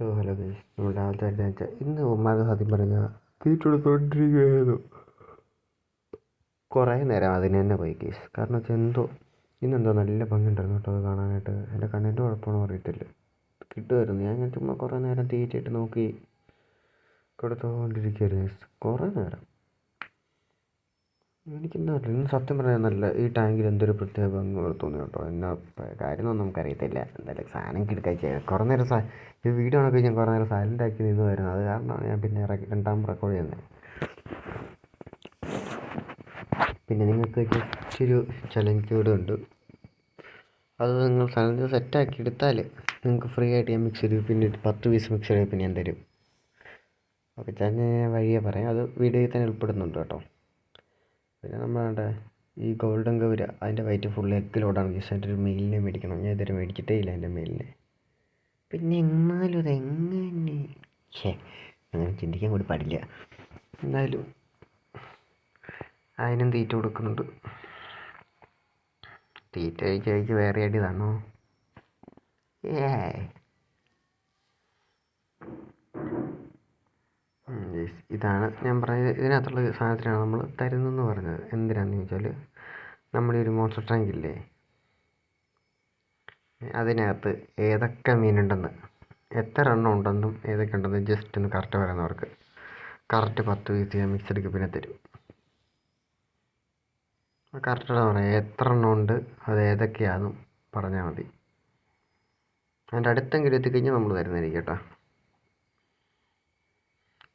So hello guys നമ്മൾ രാവിലത്തെ വെച്ചാൽ ഇന്ന് ഉമ്മാക്ക് സത്യം പറഞ്ഞാൽ തീറ്റ കൊടുത്തോണ്ടിരിക്കുകയായിരുന്നു കുറേ നേരം അതിന് തന്നെ പോയി കേസ്. കാരണം വെച്ചാൽ എന്തോ ഇന്നെന്തോ നല്ല ഭംഗിയുണ്ടായിരുന്നു കേട്ടോ അത് കാണാനായിട്ട്. എന്റെ കണ്ണിന്റെ കുഴപ്പമാണോ അറിയത്തില്ല. കിട്ടുമായിരുന്നു. ഞാൻ ഇങ്ങനെ ചുമ്മാ കുറേ നേരം തീറ്റയിട്ട് നോക്കി കൊടുത്തുകൊണ്ടിരിക്കുകയായിരുന്നു ഗൈസ് കുറേ നേരം. അറിയില്ല. സത്യം പറഞ്ഞാൽ നല്ല ഈ ടാങ്കിൽ എന്തൊരു പ്രത്യേക ഭംഗി പോലെ കേട്ടോ? എന്നാ കാര്യമൊന്നും നമുക്കറിയത്തില്ല. എന്തായാലും സാധനം കിടക്കാൻ ചെയ്യാം. കുറേ നേരം സാ ഈ വീഡിയോ ആണെങ്കിൽ ഞാൻ കുറേ നേരം സൈലന്റ് ആക്കി നിന്ന് വരുന്നത് അത് കാരണമാണ് ഞാൻ പിന്നെ രണ്ടാം റെക്കോർഡ് ചെയ്യുന്നത് പിന്നെ നിങ്ങൾക്ക് ഒരു ചലഞ്ച് കൂടെ ഉണ്ട്. അത് നിങ്ങൾ സൈലന്റ് സെറ്റാക്കി എടുത്താൽ നിങ്ങൾക്ക് ഫ്രീ ആയിട്ട് ഞാൻ മിക്സ് ചെയ്ത് പിന്നെ പത്ത് പീസ് മിക്സ് ചെയ്ത് പിന്നെ ഞാൻ തരും. അപ്പോൾ ഞാൻ വഴിയേ പറയാം. അത് വീഡിയോയിൽ തന്നെ ഉൾപ്പെടുന്നുണ്ട് കേട്ടോ. പിന്നെ നമ്മളുടെ ഈ ഗോൾഡൻ ഗൗര അതിന്റെ വൈറ്റ് ഫുൾ എഗ് ലോഡാണ് ജസ്റ്റ് അതിന്റെ ഒരു മെയിലിനെ മേടിക്കണം. ഞാൻ ഇതുവരെ മേടിച്ചിട്ടേ ഇല്ല എന്റെ മെയിലിനെ പിന്നെ എന്നാലും അതെങ്ങനെ ഛേ അങ്ങനെ ചിന്തിക്കാൻ കൂടി പാടില്ല. എന്തായാലും അതിനും തീറ്റ കൊടുക്കുന്നുണ്ട്. തീറ്റ കഴിച്ച് കഴിച്ച് വേറെ അടി തന്നോ? ഏ ഇതാണ് ഞാൻ പറഞ്ഞത്. ഇതിനകത്തുള്ള സാധനത്തിനാണ് നമ്മൾ തരുന്നതെന്ന് പറഞ്ഞത്. എന്തിനാണെന്ന് ചോദിച്ചാൽ നമ്മുടെ ഒരു മോൺസ്റ്റർ ടാങ്ക് ഇല്ലേ? അതിനകത്ത് ഏതൊക്കെ മീനുണ്ടെന്ന്. എത്ര എണ്ണം ഉണ്ടെന്നും ഏതൊക്കെ ഉണ്ടെന്നും ജസ്റ്റ് ഒന്ന് കറക്റ്റ് പറയുന്നവർക്ക് കറക്റ്റ് പത്ത് പീസ് ഞാൻ മിക്സ് എടുക്കുക പിന്നെ തരും. കറക്റ്റ് പറയാം. എത്ര എണ്ണം ഉണ്ട് അത് ഏതൊക്കെയാണെന്നും പറഞ്ഞാൽ മതി. അതിന്റെ അടുത്തെങ്കിലും എത്തിക്കഴിഞ്ഞാൽ നമ്മൾ തരുന്നതായിരിക്കും കേട്ടോ.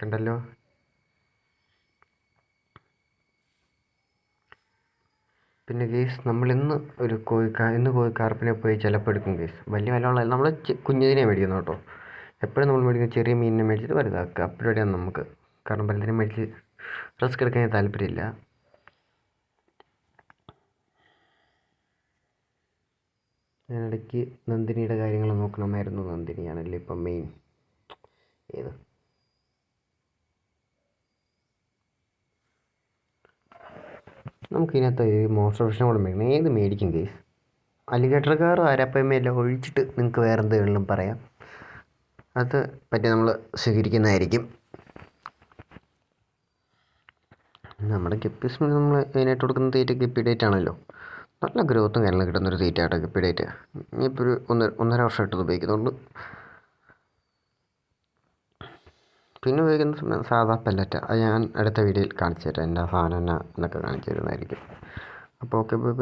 കണ്ടല്ലോ. പിന്നെ ഗേസ് നമ്മൾ ഇന്ന് ഒരു കോഴിക്കാ ഇന്ന് കോഴിക്കാർപ്പിനെ പോയി ചിലപ്പോൾ എടുക്കും ഗേസ്. വലിയ വിലയുള്ള നമ്മൾ കുഞ്ഞതിനെ മേടിക്കുന്നു കേട്ടോ. എപ്പോഴും നമ്മൾ മേടിക്കുന്ന ചെറിയ മീനിനെ മേടിച്ചിട്ട് വലുതാക്കുക. അപ്പോഴാണ് നമുക്ക്. കാരണം വലുതിനെ മേടിച്ച് റിസ്ക് എടുക്കാൻ താല്പര്യമില്ല. ഞാനിടയ്ക്ക് നന്ദിനിയുടെ കാര്യങ്ങൾ നോക്കണമായിരുന്നു. നന്ദിനിയാണല്ലേ ഇപ്പം മെയിൻ ഏത്? നമുക്ക് ഇതിനകത്ത് ഈ മോൺസ്റ്റർ ഫിഷിനെ കൂടെ മേടിക്കണം. ഏത് മേടിക്കും കേസ് അലിഗേറ്റർ കാർ അരപ്പയമെല്ലാം ഒഴിച്ചിട്ട് നിങ്ങൾക്ക് വേറെ എന്തെങ്കിലും പറയാം. അത് പറ്റി നമ്മൾ സ്വീകരിക്കുന്നതായിരിക്കും. നമ്മുടെ ഗപ്പീസ് നമ്മൾ മെയിനായിട്ട് കൊടുക്കുന്ന തീറ്റ ഗപ്പി ഡേറ്റ് ആണല്ലോ. നല്ല ഗ്രോത്തും കാര്യങ്ങളും കിട്ടുന്നൊരു തീറ്റ ആട്ടോ ഗപ്പി ഡേറ്റ് ഇനിയിപ്പോൾ ഒരു ഒന്നര ഒന്നര വർഷമായിട്ട് ഉപയോഗിക്കുന്നുണ്ട്. പിന്നെ ഉപയോഗിക്കുന്ന സാധാ പെല്ലറ്റ് അത് ഞാൻ അടുത്ത വീഡിയോയിൽ കാണിച്ചു തരാം എന്റെ സാധനം എന്നാ എന്നൊക്കെ കാണിച്ചു തരുന്നതായിരിക്കും. അപ്പോൾ ഓക്കെ ബൈ ബൈ